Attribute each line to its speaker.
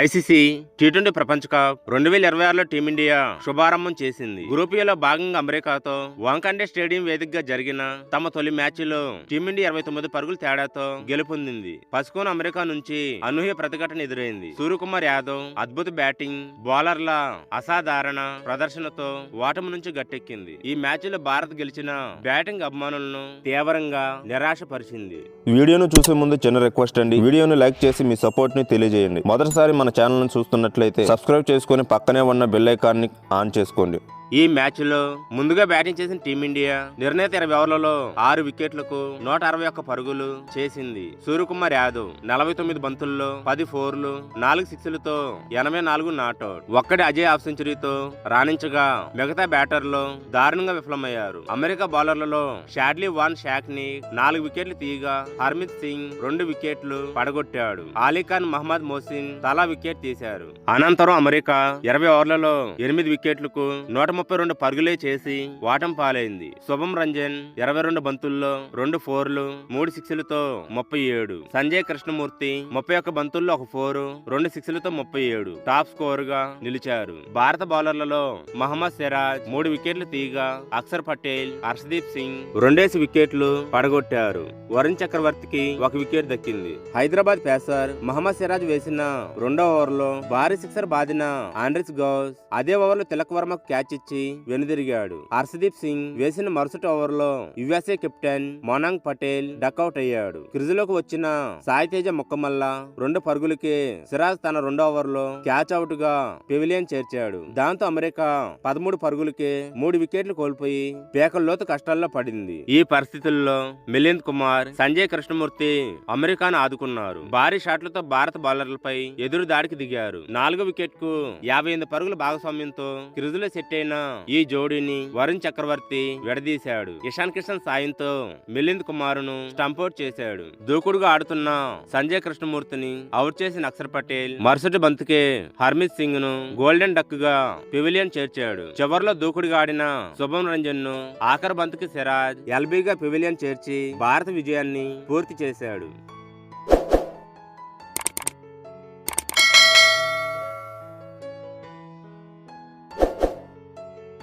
Speaker 1: ICC T twenty ప్రపంచ cup రెండు వేల ఇరవై ఆరులో టీమిండియా శుభారంభం చేసింది. గ్రూప్ ఏలో భాగంగా అమెరికాతో వాంకండే స్టేడియం వేదికగా జరిగిన తమ తొలి మ్యాచ్లో టీమిండియా ఇరవై తొమ్మిది పరుగుల తేడాతో గెలుపొందింది. పసుకోన్ అమెరికా నుంచి అనూహ్య ప్రతిఘటన ఎదురైంది. సూర్యకుమార్ యాదవ్ అద్భుత బ్యాటింగ్ బౌలర్ల అసాధారణ ప్రదర్శనతో ఓటమి నుంచి గట్టెక్కింది. ఈ మ్యాచ్లో భారత్ గెలిచిన బ్యాటింగ్ అభిమానులను తీవ్రంగా నిరాశపరిచింది.
Speaker 2: వీడియోను చూసే ముందు చిన్న రిక్వెస్ట్ అండి. వీడియోను లైక్ చేసి మీ సపోర్ట్ని తెలియజేయండి. మొదటిసారి మన ఛానల్ని చూస్తున్నట్లయితే సబ్స్క్రైబ్ చేసుకొని పక్కనే ఉన్న బెల్ ఐకాన్ ఆన్ చేసుకోండి.
Speaker 1: ఈ మ్యాచ్లో ముందుగా బ్యాటింగ్ చేసిన టీమిండియా నిర్ణీత ఇరవై ఓవర్లలో ఆరు వికెట్లకు నూట అరవై ఒక్క పరుగులు చేసింది. సూర్యకుమార్ యాదవ్ నలభై తొమ్మిది బంతుల్లో పది ఫోర్లు నాలుగు సిక్స్లతో ఎనభై నాలుగు నాట్అవుట్. ఒక్కడి అజయ్ హాఫ్ సెంచరీతో రాణించగా మిగతా బ్యాటర్లు దారుణంగా విఫలమయ్యారు. అమెరికా బౌలర్లలో షాడ్లీ వాన్ షాక్ని నాలుగు వికెట్లు తీయగా హర్మిత్ సింగ్ రెండు వికెట్లు పడగొట్టాడు. అలీఖాన్ మహమ్మద్ మోసిన్ తలా వికెట్ తీశారు. అనంతరం అమెరికా ఇరవై ఓవర్లలో ఎనిమిది వికెట్లకు నూట ముప్పై రెండు పరుగులే చేసి వాటం పాలైంది. శుభం రంజన్ ఇరవై రెండు బంతుల్లో రెండు ఫోర్లు మూడు సిక్స్లతో ముప్పై ఏడు. సంజయ్ కృష్ణమూర్తి ముప్పై ఒక్క బంతుల్లో ఒక ఫోర్ రెండు సిక్స్లతో ముప్పై ఏడు. టాప్ స్కోర్గా నిలిచారు. భారత బౌలర్లలో మహమ్మద్ సిరాజ్ మూడు వికెట్లు తీయగా అక్షర్ పటేల్ హర్షదీప్ సింగ్ రెండేసి వికెట్లు పడగొట్టారు. వరుణ్ చక్రవర్తికి ఒక వికెట్ దక్కింది. హైదరాబాద్ పేసర్ మహమ్మద్ సిరాజ్ వేసిన రెండో ఓవర్లో భారీ సిక్సర్ బాదిన ఆండ్రిస్ గౌస్ అదే ఓవర్లో తిలక్ వర్మకు క్యాచ్ ఇచ్చి వెనుదిరిగాడు. హర్షదీప్ సింగ్ వేసిన మరుసటి ఓవర్లో USA captain Monank Patel duck out అయ్యాడు. క్రిజులోకి వచ్చిన సాయితేజ మొక్కమల్ల రెండు పరుగులకే సిరాజ్ తన రెండో ఓవర్లో క్యాచ్ అవుట్గా పెవిలియన్ చేర్చాడు. దాంతో అమెరికా పదమూడు పరుగులకే మూడు వికెట్లు కోల్పోయి పేకల్లోతు కష్టాల్లో పడింది. ఈ పరిస్థితుల్లో మిలింద్ కుమార్ సంజయ్ కృష్ణమూర్తి అమెరికాను ఆదుకున్నారు. భారీ షాట్లతో భారత బౌలర్లపై ఎదురు దాడికి దిగారు. నాలుగో వికెట్కు యాభై ఎనిమిది పరుగుల భాగస్వామ్యంతో క్రిజులో సెట్ అయిన అయిన ఈ జోడీని వరుణ్ చక్రవర్తి విడదీశాడు. ఇషాన్ కిషన్ సాయంతో మిలింద్ కుమారును స్టంపౌట్ చేశాడు. దూకుడుగా ఆడుతున్న సంజయ్ కృష్ణమూర్తిని అవుట్ చేసిన అక్షర్ పటేల్ మరుసటి బంతుకే హర్మిత్ సింగ్ను గోల్డెన్ డక్గా పెవిలియన్ చేర్చాడు. చివర్లో దూకుడుగా ఆడిన శుభం రంజన్ను ఆఖరి బంతుకి సిరాజ్ ఎల్బీగా పెవిలియన్ చేర్చి భారత విజయాన్ని పూర్తి చేశాడు.